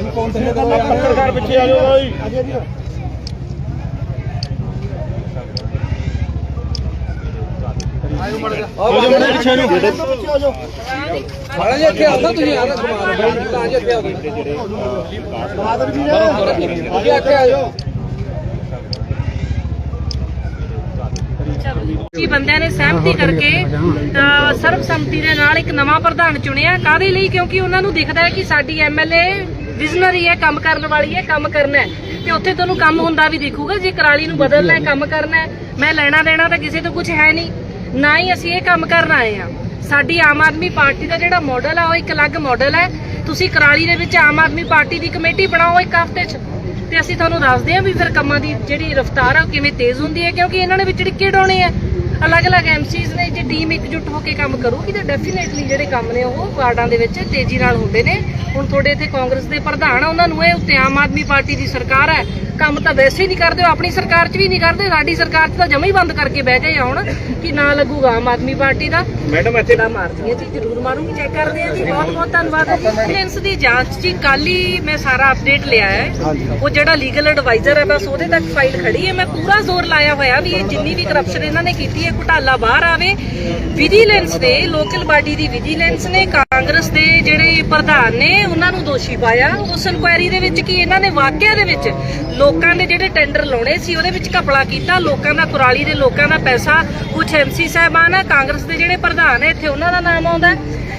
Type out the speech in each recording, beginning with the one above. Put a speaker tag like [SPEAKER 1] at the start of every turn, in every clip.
[SPEAKER 1] ਪੱਤਰਕਾਰ ਪਿੱਛੇ ਆ ਜਾਓ ਬਾਈ। ਆਜੋ ਮੜੇ ਪਿੱਛੇ ਨੂੰ
[SPEAKER 2] ਮਾੜਾ ਜਿਹਾ ਇੱਥੇ ਆਉਂਦਾ ਤੁਸੀਂ ਆਣਾ ਸਮਾਨ। ਤਾਂ ਅੱਜ ਇੱਥੇ ਆਉਂਦੇ।
[SPEAKER 1] ਬਹਾਦਰ ਵੀਰ
[SPEAKER 2] ਅੱਗੇ ਇੱਥੇ ਆ ਜਾਓ।
[SPEAKER 3] ਕੀ ਬੰਦਿਆਂ ਨੇ ਸਹਿਮਤੀ ਕਰਕੇ ਸਰਬਸੰਮਤੀ ਦੇ ਨਾਲ ਇੱਕ ਨਵਾਂ ਪ੍ਰਧਾਨ ਚੁਣਿਆ। ਕਾਦੇ ਲਈ? ਕਿਉਂਕਿ ਉਹਨਾਂ ਨੂੰ ਦਿਖਦਾ ਹੈ ਕਿ ਸਾਡੀ ਐਮਐਲਏ ਵਿਜ਼ਨਰੀ ਹੈ, ਕੰਮ ਕਰਨ ਵਾਲੀ ਹੈ, ਕੰਮ ਕਰਨਾ ਹੈ। ਤੇ ਉੱਥੇ ਤੁਹਾਨੂੰ ਕੰਮ ਹੁੰਦਾ ਵੀ ਦਿਖੂਗਾ, ਜੇ ਕਰਾਲੀ ਨੂੰ ਬਦਲਣਾ ਹੈ, ਕੰਮ ਕਰਨਾ ਹੈ। ਮੈਂ ਲੈਣਾ ਦੇਣਾ ਤਾਂ ਕਿਸੇ ਤੋਂ ਕੁਝ ਹੈ ਨਹੀਂ। ਨਾ ਹੀ ਅਸੀਂ ਇਹ ਕੰਮ ਕਰਨ ਆਏ ਆ ਸਾਡੀ ਆਮ ਆਦਮੀ ਪਾਰਟੀ ਦਾ ਜਿਹੜਾ ਮਾਡਲ ਆ, ਉਹ ਇੱਕ ਅਲੱਗ ਮਾਡਲ ਹੈ। ਤੁਸੀਂ ਕਰਾਲੀ ਦੇ ਵਿੱਚ ਆਮ ਆਦਮੀ ਪਾਰਟੀ ਦੀ ਕਮੇਟੀ ਬਣਾਓ ਇੱਕ ਹਫ਼ਤੇ 'ਚ। ਤੇ ਅਸੀਂ ਤੁਹਾਨੂੰ ਦੱਸਦੇ ਹਾਂ ਵੀ ਫਿਰ ਕੰਮਾਂ ਦੀ ਜਿਹੜੀ ਰਫ਼ਤਾਰ ਆ, ਉਹ ਕਿਵੇਂ ਤੇਜ਼ ਹੁੰਦੀ ਹੈ, ਕਿਉਂਕਿ ਇਹਨਾਂ ਨੇ ਵਿੱਚ ਡਿੱਕੇ ਡਾਉਣੇ ਆ। ਅਲੱਗ-ਅਲੱਗ ਐਮਸੀਜ਼ ਨੇ ਜੇ ਟੀਮ ਇਕਜੁੱਟ ਹੋ ਕੇ ਕੰਮ ਕਰੂਗੀ ਤਾਂ ਡੈਫੀਨੇਟਲੀ ਜਿਹੜੇ ਕੰਮ ਨੇ ਉਹ ਵਾਰਡਾਂ ਦੇ ਵਿੱਚ ਤੇਜ਼ੀ ਨਾਲ ਹੁੰਦੇ ਨੇ। ਹੁਣ ਤੁਹਾਡੇ ਇੱਥੇ ਕਾਂਗਰਸ ਦੇ ਪ੍ਰਧਾਨ ਆ ਉਹਨਾਂ ਨੂੰ ਇਹ ਉੱਤੇ ਆਮ ਆਦਮੀ ਪਾਰਟੀ ਦੀ ਸਰਕਾਰ ਹੈ ਕੰਮ ਤਾਂ ਵੈਸੇ ਹੀ ਨਹੀਂ ਕਰਦੇ ਉਹ ਆਪਣੀ ਸਰਕਾਰ 'ਚ ਵੀ ਨਹੀਂ ਕਰਦੇ ਸਾਡੀ ਸਰਕਾਰ 'ਚ ਤਾਂ ਜਮਾ ਹੀ ਬੰਦ ਕਰਕੇ ਬਹਿ ਗਏ ਹੁਣ ਕਿ ਨਾ ਲੱਗੂਗਾ ਆਮ ਆਦਮੀ ਪਾਰਟੀ ਦਾ।
[SPEAKER 1] ਮੈਡਮ ਇੱਥੇ
[SPEAKER 3] ਨਾ ਮਾਰਦੀ ਹੈ ਜੀ ਜ਼ਰੂਰ ਮਾਰੂੰਗੀ ਚੈੱਕ ਕਰਦੇ ਆ ਜੀ। ਬਹੁਤ ਬਹੁਤ ਧੰਨਵਾਦ ਵਿਜੀਲੈਂਸ ਦੀ ਜਾਂਚ ਜੀ ਕੱਲ ਹੀ ਮੈਂ ਸਾਰਾ ਅਪਡੇਟ ਲਿਆ ਹੈ। ਉਹ ਜਿਹੜਾ ਲੀਗਲ ਐਡਵਾਈਜ਼ਰ ਹੈ ਬਸ ਉਹਦੇ ਤੱਕ ਫਾਈਲ ਖੜੀ ਹੈ। ਮੈਂ ਪੂਰਾ ਜ਼ੋਰ ਲਾਇਆ ਹੋਇਆ ਵੀ ਇਹ ਜਿੰਨੀ ਵੀ ਕਰਪਸ਼ਨ ਇਹਨਾਂ ਨੇ ਕੀਤੀ ਹੈ ਘੁਟਾਲਾ ਬਾਹਰ ਆਵੇ। ਵਿਜੀਲੈਂਸ ਦੇ ਲੋਕਲ ਬਾਡੀ ਦੀ ਵਿਜੀਲੈਂਸ ਨੇ ਕਾਂਗਰਸ ਦੇ ਜਿਹੜੇ ਪ੍ਰਧਾਨ ਨੇ, ਉਹਨਾਂ ਨੂੰ ਦੋਸ਼ੀ ਪਾਇਆ। ਉਸ ਇਨਕੁਆਇਰੀ ਦੇ ਵਿੱਚ ਕੀ ਇਹਨਾਂ ਨੇ ਵਾਕਿਆ ਦੇ ਵਿੱਚ ਲੋਕਾਂ ਦੇ ਜਿਹੜੇ ਟੈਂਡਰ ਲਾਉਣੇ ਸੀ, ਉਹਦੇ ਵਿੱਚ ਘਪਲਾ ਕੀਤਾ। ਲੋਕਾਂ ਦਾ ਕੁਰਾਲੀ ਦੇ ਲੋਕਾਂ ਦਾ ਪੈਸਾ ਕੁਝ ਐਮਸੀ ਸਾਹਿਬਾਨ ਆ, ਕਾਂਗਰਸ ਦੇ ਜਿਹੜੇ ਪ੍ਰਧਾਨ ਹੈ ਇੱਥੇ ਉਹਨਾਂ ਦਾ ਨਾਮ ਆਉਂਦਾ।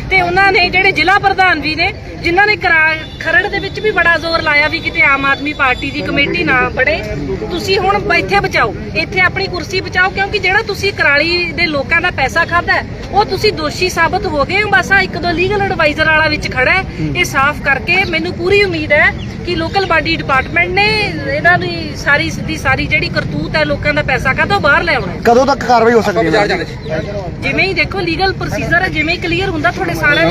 [SPEAKER 3] ਤੇ ਉਹਨਾਂ ਨੇ ਜਿਹੜੇ ਜ਼ਿਲ੍ਹਾ ਪ੍ਰਧਾਨ ਵੀ ਨੇ, ਜਿਨ੍ਹਾਂ ਨੇ ਕਰਾ- ਖਰੜ ਦੇ ਵਿੱਚ ਵੀ ਬੜਾ ਜ਼ੋਰ ਲਾਇਆ ਵੀ ਕਿਤੇ ਆਮ ਆਦਮੀ ਪਾਰਟੀ ਦੀ ਕਮੇਟੀ ਨਾ ਬਣੇ ਤੁਸੀਂ ਹੁਣ ਇੱਥੇ ਬਚਾਓ। ਇੱਥੇ ਆਪਣੀ ਕੁਰਸੀ ਬਚਾਓ, ਕਿਉਂਕਿ ਜਿਹੜਾ ਤੁਸੀਂ ਕਰਾਲੀ ਦੇ ਲੋਕਾਂ ਦਾ ਪੈਸਾ ਖਾਦਾ ਉਹ ਤੁਸੀਂ ਦੋਸ਼ੀ ਸਾਬਤ ਹੋ ਗਏ ਹੋ। ਬਸ ਆ ਇੱਕ ਦੋ ਲੀਗਲ ਐਡਵਾਈਜ਼ਰ ਵਾਲਾ ਵਿੱਚ ਖੜਾ ਹੈ ਇਹ ਸਾਫ਼ ਕਰਕੇ ਮੈਨੂੰ ਪੂਰੀ ਉਮੀਦ ਹੈ ਕਿ ਲੋਕਲ ਬਾਡੀ ਡਿਪਾਰਟਮੈਂਟ ਨੇ ਇਹਨਾਂ ਦੀ ਸਾਰੀ ਦੀ ਸਾਰੀ ਜਿਹੜੀ ਕਰਤੂਤ ਹੈ ਲੋਕਾਂ ਦਾ ਪੈਸਾ ਉਹ ਬਾਹਰ ਲੈ ਆਉਣਾ ਹੈ।
[SPEAKER 4] ਕਦੋਂ ਤੱਕ ਕਾਰਵਾਈ ਹੋ ਸਕਦੀ ਹੈ
[SPEAKER 3] ਜਿਵੇਂ ਹੀ ਦੇਖੋ ਲੀਗਲ ਪ੍ਰੋਸੀਜਰ ਹੈ ਜਿਵੇਂ ਹੀ ਕਲੀਅਰ ਹੁੰਦਾ ਤੁਹਾਡੇ ਸਾਰਿਆਂ ਨੂੰ